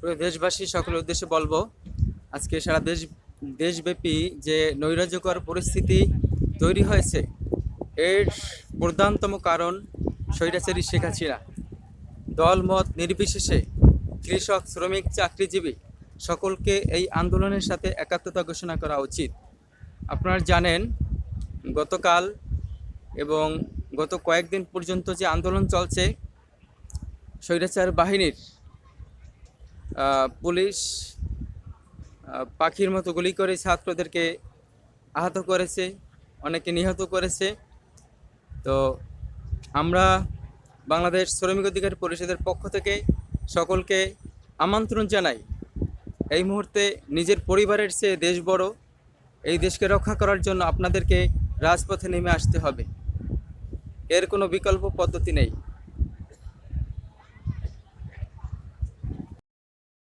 পুরো দেশবাসী সকলের উদ্দেশ্যে বলব, আজকে সারা দেশ, দেশব্যাপী যে নৈরাজ্যকর পরিস্থিতি তৈরি হয়েছে, এর প্রধানতম কারণ স্বৈরাচারী শেখ হাসিনা। দলমত নির্বিশেষে কৃষক, শ্রমিক, চাকরিজীবী সকলকে এই আন্দোলনের সাথে একাত্মতা ঘোষণা করা উচিত। আপনারা জানেন, গতকাল এবং গত কয়েকদিন পর্যন্ত যে আন্দোলন চলছে, স্বৈরাচার বাহিনীর পুলিশ পাখির মতো গুলি করে ছাত্রদেরকে আহত করেছে অনেকে নিহত করেছে। তো আমরা বাংলাদেশ শ্রমিক অধিকার পরিষদের পক্ষ থেকে সকলকে আমন্ত্রণ জানাই। এই মুহূর্তে নিজের পরিবারের চেয়ে দেশ বড়, এই দেশকে রক্ষা করার জন্য আপনাদেরকে রাজপথে নেমে আসতে হবে। এর কোনো বিকল্প পদ্ধতি নেই।